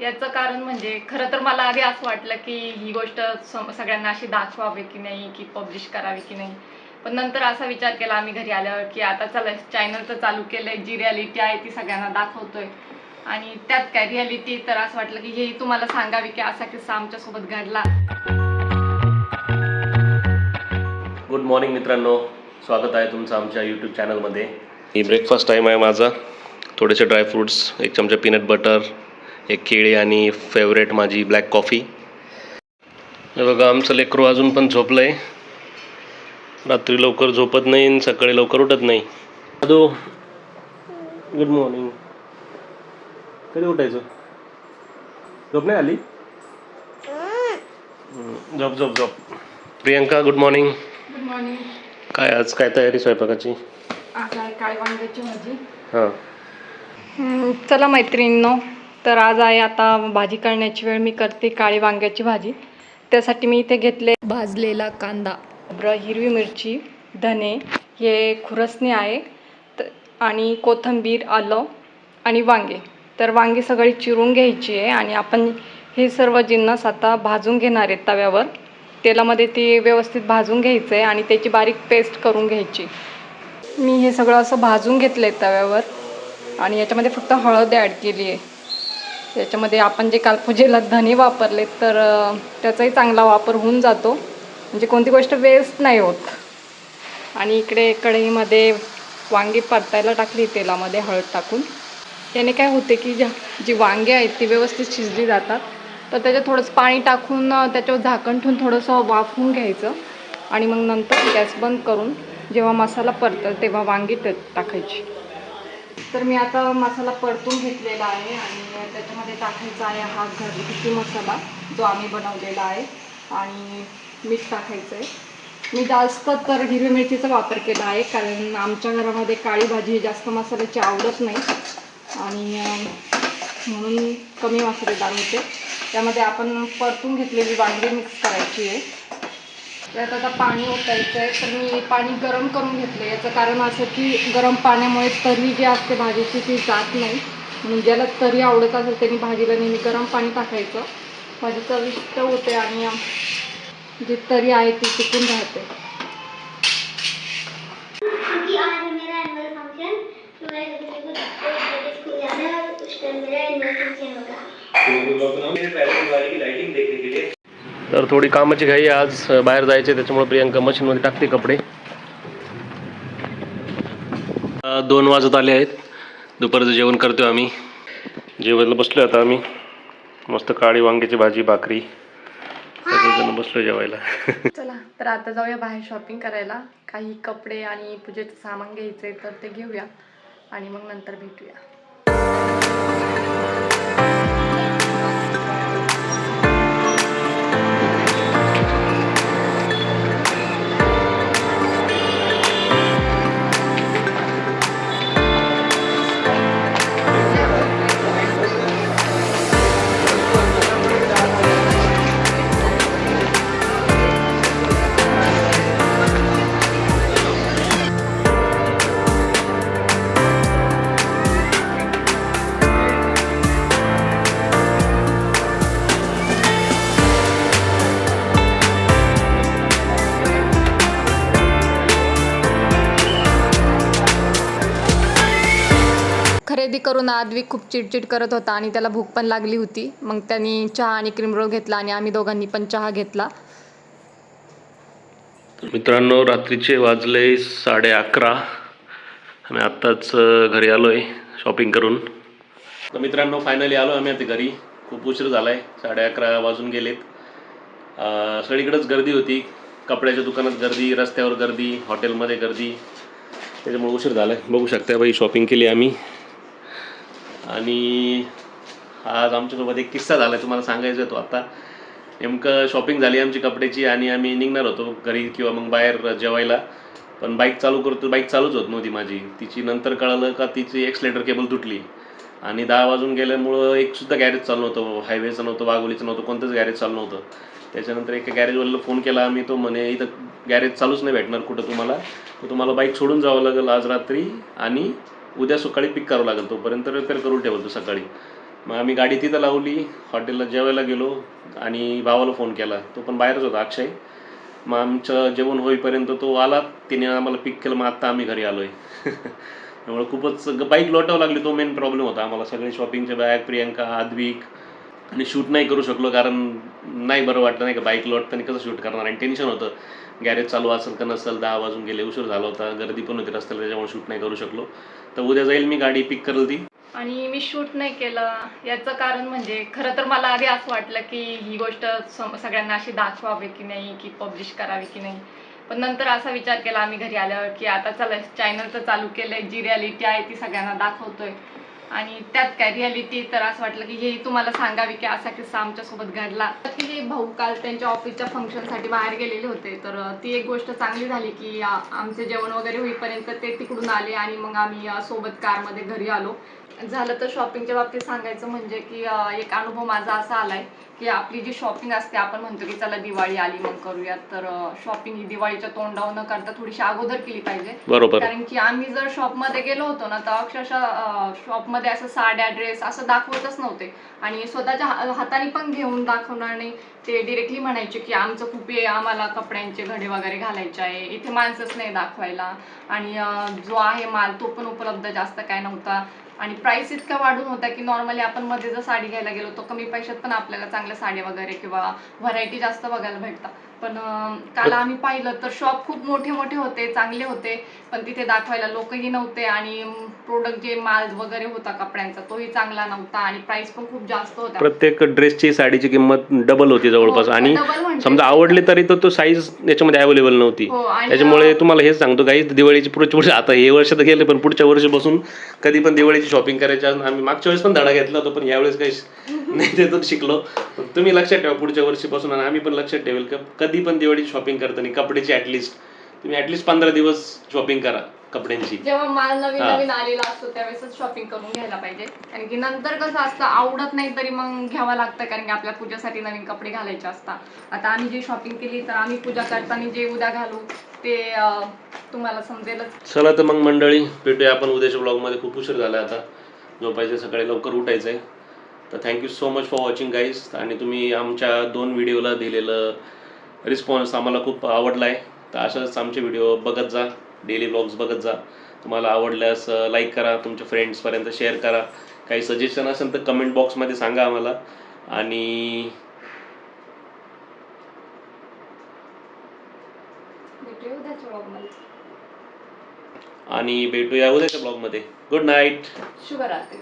याचं कारण म्हणजे खरं तर मला आधी असं वाटलं की ही गोष्ट सगळ्यांना अशी दाखवावी की नाही की पब्लिश करावी की नाही. पण नंतर असा विचार केला आम्ही घरी आल्यावर की आता चला चॅनल तर चालू केलंय जी रियालिटी आहे ती सगळ्यांना दाखवतोय. आणि त्यात काय रियालिटी तर असं वाटलं की हे तुम्हाला सांगावी की असा किस्सा आमच्यासोबत घडला. गुड मॉर्निंग मित्रांनो. स्वागत आहे तुमचं आमच्या यूट्यूब चॅनलमध्ये ही ब्रेकफास्ट टाईम आहे माझा. थोडेसे ड्रायफ्रूट्स एक चमचा पीनट बटर एक केळी आणि फेवरेट माझी ब्लॅक कॉफी हे बघा आमचं लेकरू अजून पण झोपलं आहे रात्री लवकर झोपत नाही आणि सकाळी लवकर उठत नाही. अदो गुड मॉर्निंग कधी उठायचं? झोप नाही आली? हम्म, झोप झोप झोप. Priyanka good morning good morning काय आज काय तयारी स्वयंपाकाची? आहे काळी वांग्याची भाजी. हां. चला मैत्रिणींनो. तर आज आहे आता भाजी करण्याची वेळ. मी करते काळी वांग्याची भाजी. त्यासाठी मी इथे घेतले भाजलेला कांदा ब्र हिरवी मिरची धने हे खुरसणी आहे. तर आणि कोथिंबीर आलं आणि वांगे. तर वांगे सगळी चिरून घ्यायची आहे आणि आपण हे सर्व जिन्नस आता भाजून घेणार आहेत तव्यावर. तेलामध्ये ते व्यवस्थित भाजून घ्यायचं आहे आणि त्याची बारीक पेस्ट करून घ्यायची. मी हे सगळं असं भाजून घेतलं आहे तव्यावर आणि याच्यामध्ये फक्त हळद ॲड केली आहे. याच्यामध्ये आपण जे काल पूजेला धने वापरले तर त्याचाही चांगला वापर होऊन जातो. म्हणजे कोणती गोष्ट वेस्ट नाही होत. आणि इकडे कढईमध्ये वांगी परतायला टाकली तेलामध्ये हळद टाकून. याने काय होते की ज्या जी वांगे आहेत ती व्यवस्थित शिजली जातात. तर त्याच्यात थोडंसं पाणी टाकून त्याच्यावर झाकण ठेवून थोडंसं वाफवून घ्यायचं. आणि मग नंतर गॅस बंद करून जेव्हा मसाला परतं तेव्हा वांगी टाकायची. तर मी आता मसाला परतून घेतलेला आहे आणि त्याच्यामध्ये टाकायचा आहे हा घरगुती मसाला जो आम्ही बनवलेला आहे. आणि मीठ टाकायचं आहे. मी जास्त तर हिरवी मिरचीचा वापर केला आहे कारण आमच्या घरामध्ये काळी भाजी जास्त मसाल्याची आवडत नाही. आणि म्हणून कमी मसालेदार होते. त्यामध्ये आपण परतून घेतलेली वांगी मिक्स करायची आहे. त्यात आता पाणी ओतायचं आहे तर मी पाणी गरम करून घेतलं याचं कारण असं की गरम पाण्यामुळे तरी जी असते भाजीची ती जात नाही म्हणून ज्याला तरी आवडत असेल त्यांनी भाजीला नेहमी गरम पाणी टाकायचं भाजी चविष्ट होते आणि जी तरी आहे ती टिकून राहते है मेरा को तर थोडी कामाची घाई आज बाहेर जायचे त्याच्यामुळे प्रियांका मशीनमध्ये टाकते कपडे. दोन वाजत आले आहेत. दुपारचं जेवण करतो आम्ही. जेवायला बसलो आता आम्ही. मस्त काळी वांग्याची भाजी भाकरी. सगळेजण बसलो जेवायला. चला तर आता जाऊया बाहेर शॉपिंग करायला. काही कपडे आणि पूजेचं सामान घ्यायचं तर ते घेऊया आणि मग नंतर भेटूया. करून आदवी खूप चिडचिड करत होता आणि त्याला भूक पण लागली होती. मग त्यांनी चहा आणि क्रीम रोल घेतला आणि आम्ही दोघांनी पण चहा घेतला. मित्रांनो रात्रीचे वाजले साडे अकरा. आम्ही आत्ताच घरी आलो आहे शॉपिंग करून. तर मित्रांनो फायनली आलो आम्ही आता घरी. खूप उशीर झाला आहे साडे अकरा वाजून गेलेत. सगळीकडंच सगळीकडेच गर्दी होती. कपड्याच्या दुकानात गर्दी रस्त्यावर गर्दी हॉटेलमध्ये गर्दी. त्याच्यामुळे उशीर झाला आहे बघू शकता बाई शॉपिंग केली आम्ही. आणि आज आमच्यासोबत एक किस्सा झाला आहे तुम्हाला सांगायचा तो आता. नेमकं शॉपिंग झाली आमची कपड्याची आणि आम्ही निघणार होतो घरी किंवा मग बाहेर जेवायला. पण बाईक चालू करतो बाईक चालूच होत नव्हती माझी. तिची नंतर कळालं का तिची एक्सलेटर केबल तुटली. आणि दहा वाजून गेल्यामुळं एकसुद्धा गॅरेज चालू नव्हतं. हायवेचं नव्हतं वाघोलीचं नव्हतं कोणतंच गॅरेज चालू नव्हतं. त्याच्यानंतर एका गॅरेजवाल्याला फोन केला आम्ही तो म्हणे इथं गॅरेज चालूच नाही भेटणार कुठं तुम्हाला. तर तुम्हाला बाईक सोडून जावं लागेल आज रात्री आणि उद्या सकाळी पिक करावं लागेल तोपर्यंत रिपेअर करून ठेवतो सकाळी. मग आम्ही गाडी तिथं लावली हॉटेलला जेवायला गेलो आणि भावाला फोन केला. तो पण बाहेरच होता अक्षय. मग आमचं जेवण होईपर्यंत तो आला तिने आम्हाला पिक केलं मग आत्ता आम्ही घरी आलो आहे त्यामुळे खूपच बाईक लोटावं लागली तो मेन प्रॉब्लेम होता. आम्हाला सगळे शॉपिंगचे बॅग प्रियांका आद्विक आणि शूट नाही करू शकलो कारण नाही बरं वाटलं नाही का? बाईक लोटताना कसं शूट करणार? आणि टेन्शन होतं. गॅरेज चालू असेल का नसेल दहा वाजून गेले उशीर झाला होता. गर्दी पण होती रस्त्याला त्याच्यामुळे शूट नाही करू शकलो. तर उद्या जाईल मी गाडी पिक करेल ती. आणि मी शूट नाही केलं. याचं कारण म्हणजे खरं तर मला आधी असं वाटलं की ही गोष्ट सगळ्यांना अशी दाखवावी की नाही की पब्लिश करावी की नाही. पण नंतर असा विचार केला आम्ही घरी आल्यावर की आता चला चॅनल तर चालू केलंय जी रियालिटी आहे ती सगळ्यांना दाखवतोय. आणि त्यात काय रियालिटी तर असं वाटलं की हे तुम्हाला सांगावी की असा किस्सा आमच्यासोबत घडला. की हे भाऊ काल त्यांच्या ऑफिसच्या फंक्शनसाठी बाहेर गेलेले होते. तर ती एक गोष्ट चांगली झाली की आमचे जेवण वगैरे होईपर्यंत ते तिकडून आले आणि मग आम्ही सोबत कारमध्ये घरी आलो. झालं तर शॉपिंगच्या बाबतीत सांगायचं म्हणजे की एक अनुभव माझा असा आलाय. की आपली जी शॉपिंग असते आपण म्हणतो की चला दिवाळी आली मग करूयात. तर शॉपिंग ही दिवाळीच्या तोंडावर न करता थोडीशी अगोदर केली पाहिजे. बरोबर. कारण की आम्ही जर शॉपमध्ये गेलो होतो ना तर अक्षरशः शॉपमध्ये असं साड्या ड्रेस असं दाखवतच नव्हते. आणि स्वतःच्या हाताने पण घेऊन दाखवणार नाही. ते डिरेक्टली म्हणायचे की आमचं खूप आहे आम्हाला कपड्यांचे घडे वगैरे घालायचे आहे. इथे माणसंच नाही दाखवायला. आणि जो आहे माल तो पण उपलब्ध जास्त काय नव्हता. आणि प्राईस इतका वाढून होता की नॉर्मली आपण मध्ये जर साडी घ्यायला गेलो तर कमी पैशात पण आपल्याला चांगल्या साड्या वगैरे किंवा व्हरायटी जास्त बघायला भेटतात. पण काल आम्ही पाहिलं तर शॉप खूप मोठे मोठे होते चांगले होते. पण तिथे दाखवायला लोकही नव्हते आणि प्रोडक्ट जे माल वगैरे होता कपड्यांचा तोही चांगला नव्हता आणि प्राइस पण खूप जास्त होता. प्रत्येक ड्रेसची साडीची किंमत डबल होती जवळपास. हो, आणि म्हणजे- समजा आवडली तरी तर तो साईज याच्यामध्ये अवेलेबल नव्हती. हो, त्याच्यामुळे तुम्हाला हेच सांगतो काही दिवाळीची पुढच्या पुढे आता हे वर्ष तर गेले पण पुढच्या वर्षीपासून कधी पण दिवाळीची शॉपिंग करायची आम्ही मागच्या वेळेस पण धडा घेतला होता पण यावेळेस काही नाही ते शिकलो. तुम्ही लक्षात ठेवा पुढच्या वर्षीपासून आणि आम्ही पण लक्षात ठेवेल का कधी पण दिवाळीची शॉपिंग करताना कपड्याची ऍटलिस्ट तुम्ही ऍटलिस्ट पंधरा दिवस शॉपिंग करा कपड्यांची. जेव्हा माल नवीन हा. नवीन आलेला असतो त्यावेळेसच शॉपिंग करून घ्यायला पाहिजे. कारण की नंतर कसं असतं आवडत नाही तरी मग घ्यावं लागतं कारण की आपल्या पूजेसाठी नवीन कपडे घालायचे असतात. आता आम्ही जी शॉपिंग केली तर आम्ही पूजा करताना जे उद्या घालू ते अं, तुम्हाला समजेलच. चला तर मग मंडळी भेटूया आपण उद्याच्या ब्लॉगमध्ये खूप उशीर झाला आता. झोपायचं सकाळी लवकर उठायचं आहे तर thank you so much for watching guys आणि तुम्ही आमच्या दोन व्हिडिओला दिलेलं रिस्पॉन्स आम्हाला खूप आवडला आहे तर अशाच आमचे व्हिडिओ बघत जा. डेली ब्लॉग्स बघत जा. तुम्हाला आवडल्यास लाईक करा. तुमच्या फ्रेंड्सपर्यंत शेअर करा. काही सजेशन असेल तर कमेंट बॉक्समध्ये सांगा आम्हाला. आणि. आणि भेटूया उद्याच्या ब्लॉगमध्ये गुड नाईट शुभरात्री.